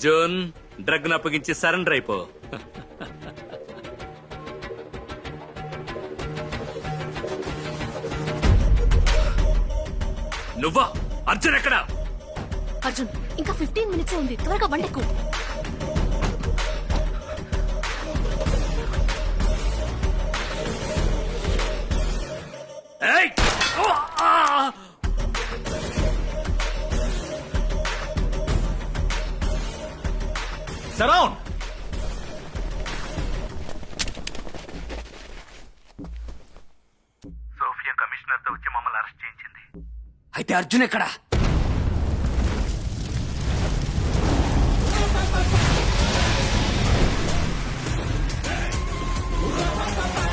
Arjun drug అప్పగించి surrender అయిపో. నువ్వా? అర్జున్ ఎక్కడా? అర్జున్ ఇంకా ఫిఫ్టీన్ మినిట్స్ ఉంది. త్వరగా బండెక్కు ఏయ్! సరౌండ్ సోఫియా కమిషనర్తో వచ్చి మమ్మల్ని అరెస్ట్ చేయించింది. అయితే అర్జున్ ఎక్కడా? అమిత్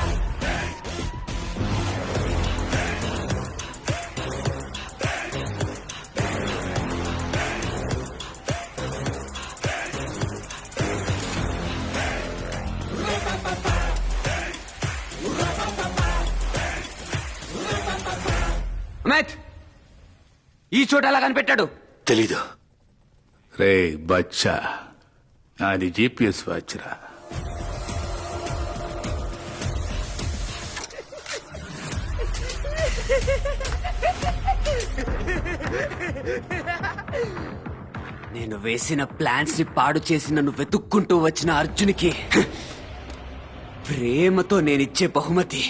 ఈ చోట ఎలా కనిపెట్టాడు? తెలీదు. రే బచ్చా. నాది జీపీఎస్ వాచ్రా నేను వేసిన ప్లాన్స్ని పాడు చేసి నన్ను వెతుక్కుంటూ వచ్చిన అర్జునికి ప్రేమతో నేనిచ్చే బహుమతి.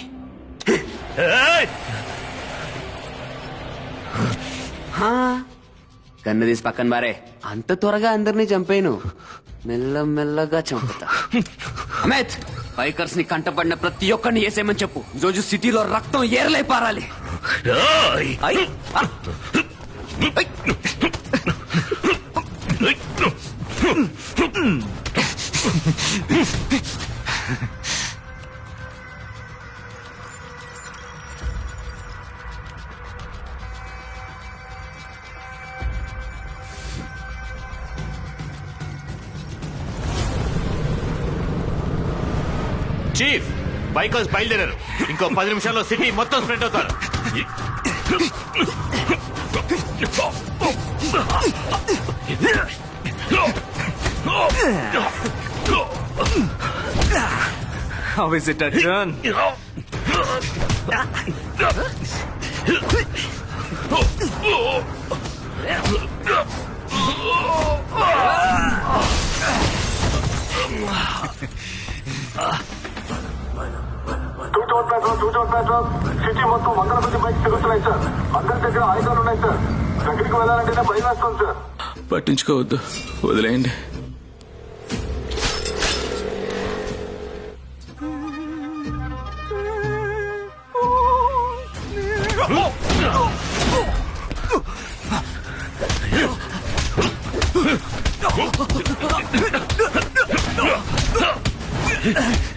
కన్ను తీసి పక్కన బారే అంత త్వరగా అందరినీ చంపేను. మెల్ల మెల్లగా చంపుతా. అమిత్ బైకర్స్ని కంటపడిన ప్రతి ఒక్కరిని వేసేయమని చెప్పు. రోజు సిటీలో రక్తం ఏరలై పారాలి చీఫ్ బైకర్స్ బయలుదేరారు ఇంకో పది నిమిషాల్లో సిటీ మొత్తం స్ప్రెడ్ అవుతారు How is it, Arjun? Ah! పోతున్నాయి సార్ సార్. సిటీ మొత్తం వందల మంది బైక్ తిరుగుతున్నాయి సార్. అందరి దగ్గర ఆయుధాలు ఉన్నాయి సార్. దగ్గరికి వెళ్ళాలంటేనే భయం వేస్తుంది సార్. పట్టించుకోవద్దు. వదిలేయండి. Hey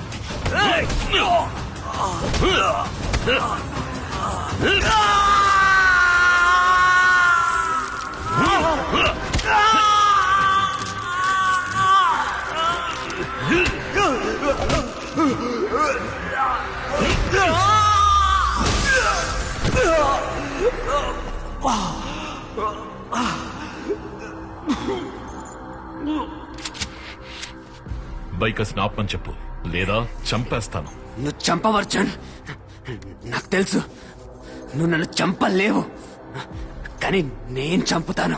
బైక్ స్నాప్ అని చెప్పు. లేదా చంపేస్తాను. నువ్వు చంపవర్చన్ నాకు తెలుసు. నువ్వు నన్ను చంపలేవు. కానీ నేను చంపుతాను.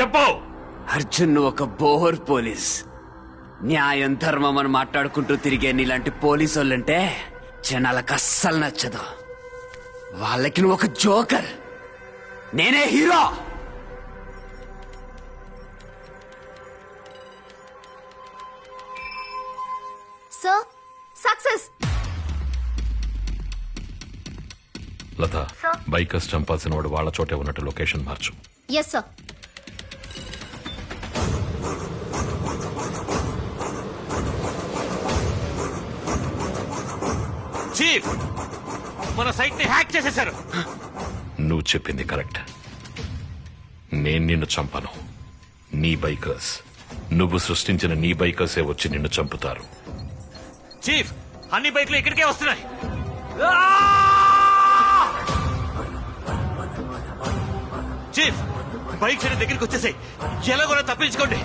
చెప్పు! అర్జున్ నువ్వు ఒక బోర్ పోలీస్. న్యాయం ధర్మం అని మాట్లాడుకుంటూ తిరిగే నీలాంటి పోలీసు వాళ్ళంటే జనాలకు అస్సలు నచ్చదు. వాళ్ళకి నువ్వు ఒక జోకర్. నేనే హీరో! సక్సెస్! లత బైకర్స్ చంపాల్సిన వాడు వాళ్ళ చోటే ఉన్నట్టు లొకేషన్ మార్చు. ఎస్ సార్ చీఫ్ మన సైట్ని హ్యాక్ చేసేశారు. నువ్వు చెప్పింది కరెక్ట్. నేను నిన్ను చంపను. నీ బైకర్స్. నువ్వు సృష్టించిన నీ బైకర్సే వచ్చి నిన్ను చంపుతారు. చీఫ్ అన్ని బైక్లు ఇక్కడికే వస్తున్నాయి. చీఫ్ బైక్ సరే దగ్గరికి వచ్చేసాయి. ఎలా కూడా తప్పించుకోండి.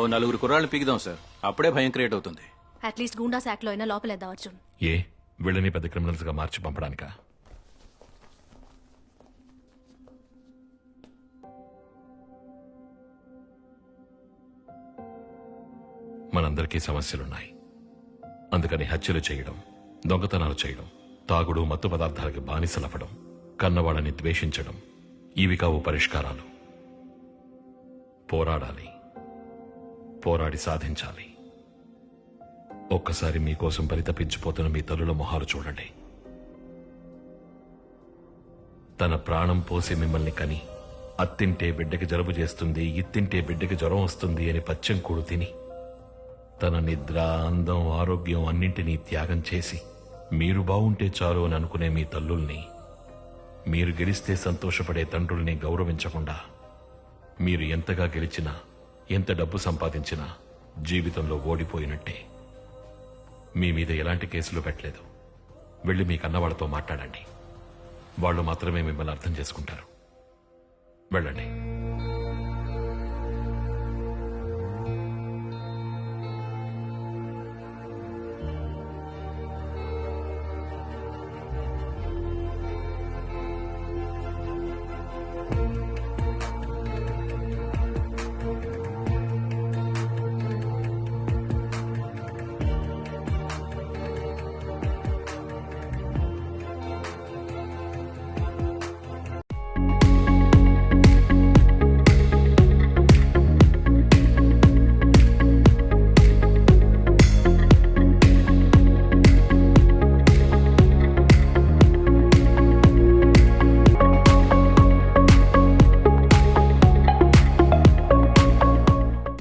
ఓ నలుగురు కుర్రాళ్ళు పీకుదాం సార్. అప్పుడే భయం క్రియేట్ అవుతుంది. అట్లీస్ట్ గూండా శాక్లో అయినా లోపలేద్దాం అర్జున్. ఏ? వీళ్ళని పెద్ద క్రిమినల్స్గా మార్చి పంపడానికా? మనందరికీ సమస్యలున్నాయి. అందుకని హత్యలు చేయడం దొంగతనాలు చేయడం తాగుడు మత్తు పదార్థాలకి బానిసలవ్వడం కన్నవాళ్ళని ద్వేషించడం ఇవి కావు పరిష్కారాలు. పోరాడాలి. పోరాడి సాధించాలి. ఒక్కసారి మీకోసం పరితపించిపోతున్న మీ తల్లుల మొహాలు చూడండి. తన ప్రాణం పోసి మిమ్మల్ని కని అత్తింటే బిడ్డకి జలుబు చేస్తుంది ఇత్తింటే బిడ్డకి జ్వరం వస్తుంది అని పచ్చం కూడు తిని తన నిద్ర అందం ఆరోగ్యం అన్నింటినీ త్యాగం చేసి మీరు బాగుంటే చాలు అని అనుకునే మీ తల్లుల్ని మీరు గెలిస్తే సంతోషపడే తండ్రుల్ని గౌరవించకుండా మీరు ఎంతగా గెలిచినా ఎంత డబ్బు సంపాదించినా జీవితంలో ఓడిపోయినట్టే. మీ మీద ఎలాంటి కేసులు పెట్టలేదు. వెళ్ళి మీ కన్నవాళ్ళతో మాట్లాడండి. వాళ్ళు మాత్రమే మిమ్మల్ని అర్థం చేసుకుంటారు. వెళ్ళండి.